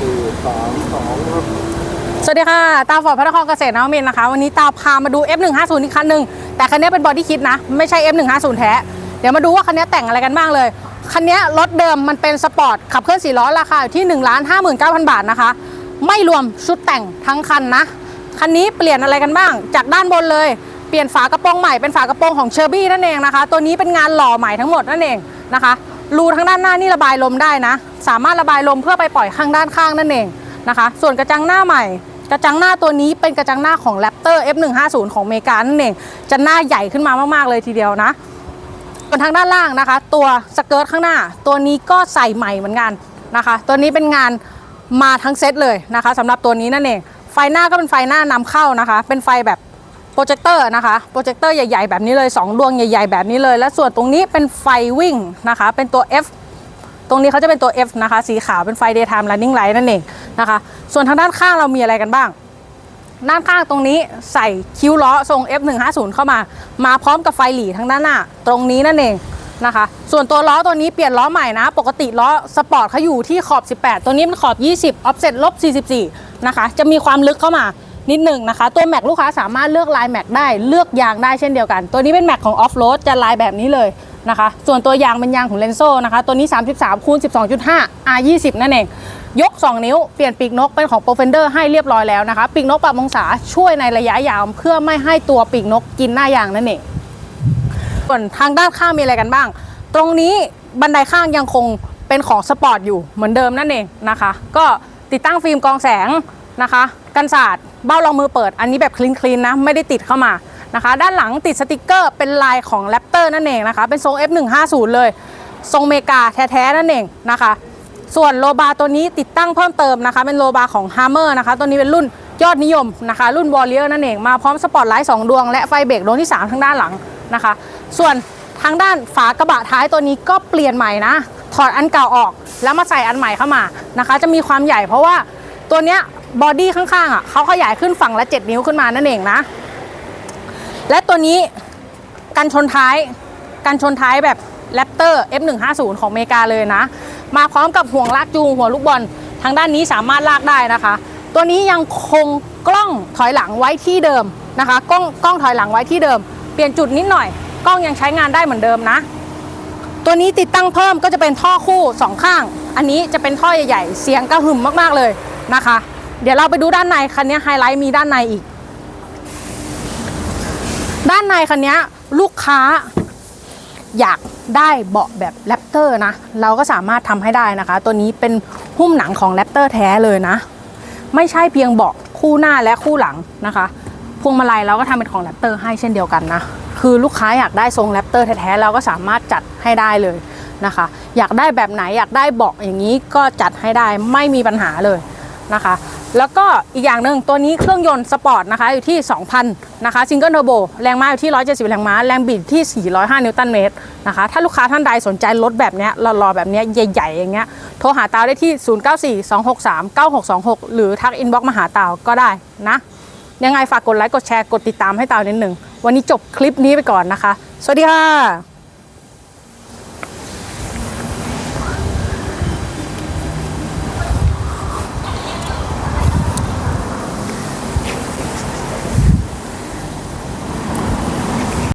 สี่สามสองครับสวัสดีค่ะ ตาฟอร์ดพระนครเกษตรนวมินทร์นะคะ วันนี้ตาพามาดู F150 อีกคันหนึ่งแต่คันนี้เป็นบอดี้คิดนะ ไม่ใช่ F150 แท้ เดี๋ยวมาดูว่าคันนี้แต่งอะไรกันบ้างเลย คันนี้รถเดิมมันเป็นสปอร์ตขับเคลื่อน4ล้อราคาอยู่ที่1 5 9 0 0 0บาทนะคะ ไม่รวมชุดแต่งทั้งคันนะ คันนี้เปลี่ยนอะไรกันบ้าง จากด้านบนเลย เปลี่ยนฝากระโปรงใหม่เป็นฝากระโปรงของเชอร์บี้นั่นเองนะคะ ตัวนี้เป็นงานหล่อใหม่ทั้งหมดนั่นเองนะคะ รูทางด้านหน้านี่ระบายลมได้นะ สามารถระบายลมเพื่อไปปล่อยข้างด้านข้างนั่นเองนะคะ ส่วนกระจังหน้าใหม่ กระจังหน้าตัวนี้เป็นกระจังหน้าของ Raptor F150 ของเมกานั่นเองจะหน้าใหญ่ขึ้นมามากๆเลยทีเดียวนะส่วนทางด้านล่างนะคะ ตัวสเกิร์ตข้างหน้า ตัวนี้ก็ใส่ใหม่เหมือนกันนะคะ ตัวนี้เป็นงานมาทั้งเซตเลยนะคะสำหรับตัวนี้นั่นเองไฟหน้าก็เป็นไฟหน้านำเข้านะคะ เป็นไฟแบบ โปรเจคเตอร์นะคะโปรเจคเตอร์ใหญ่ๆแบบนี้เลย 2 ดวงใหญ่ๆแบบนี้เลย และส่วนตรงนี้เป็นไฟวิ่งนะคะ เป็นตัว F ตรงนี้เขาจะเป็นตัว F นะคะ สีขาวเป็นไฟ daytime running light นั่นเองนะคะ ส่วนทางด้านข้างเรามีอะไรกันบ้าง ด้านข้างตรงนี้ใส่คิ้วล้อทรง F150 เข้ามา มาพร้อมกับไฟหลีทางด้านหน้า ตรงนี้นั่นเองนะคะ ส่วนตัวล้อตัวนี้เปลี่ยนล้อใหม่นะ ปกติล้อสปอร์ตเขาอยู่ที่ขอบ 18 ตัวนี้มันขอบ 20 offset ลบ44 นะคะ จะมีความลึกเข้ามา นิดหนึ่งนะคะ ตัวแม็กลูกค้าสามารถเลือกลายแม็กได้เลือกยางได้เช่นเดียวกัน ตัวนี้เป็นแม็กของออฟโรดจะลายแบบนี้เลยนะคะ ส่วนตัวยางเป็นยางของเลนโซนะคะ ตัวนี้ 33คูณ12.5 R20 นั่นเอง ยก 2 นิ้ว เปลี่ยนปีกนกเป็นของ p r o f e n d e r ให้เรียบร้อยแล้วนะคะ ปีกนกปรับองศาช่วยในระยะยาวเพื่อไม่ให้ตัวปีกนกกินหน้ายางนั่นเอง ส่วนทางด้านข้างมีอะไรกันบ้าง ตรงนี้บันไดข้างยังคงเป็นของสปอร์ตอยู่เหมือนเดิมนั่นเองนะคะ ก็ติดตั้งฟิล์มกองแสงนะคะ กันศาสตร์ เบ้ารองมือเปิด อันนี้แบบคลีนๆนะ ไม่ได้ติดเข้ามานะคะ ด้านหลังติดสติกเกอร์เป็นลายของ Raptor นั่นเองนะคะ เป็นทรง F150 เลย ทรงเมกาแท้ๆนั่นเองนะคะ ส่วนโลบาตัวนี้ติดตั้งเพิ่มเติมนะคะ เป็นโลบาของ Hammer นะคะ ตัวนี้เป็นรุ่นยอดนิยมนะคะ รุ่น Warrior นั่นเอง มาพร้อมสปอตไลท์2ดวงและไฟเบรกดวงที่ 3 ทางด้านหลังนะคะ ส่วนทางด้านฝากระบะท้ายตัวนี้ก็เปลี่ยนใหม่นะ ถอดอันเก่าออกแล้วมาใส่อันใหม่เข้ามานะคะ จะมีความใหญ่เพราะว่าตัวเนี้ย บอดี้ข้างๆอะเขาขยายขึ้นฝั่งละ 7 นิ้วขึ้นมานั่นเองนะ และตัวนี้กันชนท้ายกันชนท้ายแบบ Raptor F150 ของอเมริกาเลยนะ มาพร้อมกับห่วงลากจูงหัวลูกบอลทางด้านนี้สามารถลากได้นะคะ ตัวนี้ยังคงกล้องถอยหลังไว้ที่เดิมนะคะ กล้องกล้องถอยหลังไว้ที่เดิม เปลี่ยนจุดนิดหน่อย กล้องยังใช้งานได้เหมือนเดิมนะ ตัวนี้ติดตั้งเพิ่มก็จะเป็นท่อคู่สองข้าง อันนี้จะเป็นท่อใหญ่ๆ เสียงกระหึ่มมากๆเลยนะคะ เดี๋ยวเราไปดูด้านในคันนี้ไฮไลท์มีด้านในอีก ด้านในคันนี้ลูกค้าอยากได้เบาะแบบแรปเตอร์นะ เราก็สามารถทำให้ได้นะคะ ตัวนี้เป็นหุ้มหนังของแรปเตอร์แท้เลยนะ ไม่ใช่เพียงเบาะคู่หน้าและคู่หลังนะคะพวงมาลัยเราก็ทำเป็นของแรปเตอร์ให้เช่นเดียวกันนะ คือลูกค้าอยากได้ทรงแรปเตอร์แท้ๆเราก็สามารถจัดให้ได้เลยนะคะ อยากได้แบบไหนอยากได้เบาะอย่างนี้ก็จัดให้ได้ไม่มีปัญหาเลย นะคะ แล้วก็อีกอย่างหนึ่งตัวนี้เครื่องยนต์สปอร์ตนะคะอยู่ที่ 2,000 นะคะซิงเกิลเทอร์โบแรงม้าอยู่ที่ 170 แรงม้า แรงบิดที่ 405 นิวตันเมตรนะคะ ถ้าลูกค้าท่านใดสนใจรถแบบนี้ยรอๆแบบนี้ใหญ่ๆ อย่างเงี้ย โทรหาตาวได้ที่ 0942639626 หรือทักอินบ็อกซ์มาหาตาวก็ได้นะ ยังไงฝากกดไลค์กดแชร์กดติดตามให้ตาวนิดหนึ่งวันนี้จบคลิปนี้ไปก่อนนะคะ สวัสดีค่ะ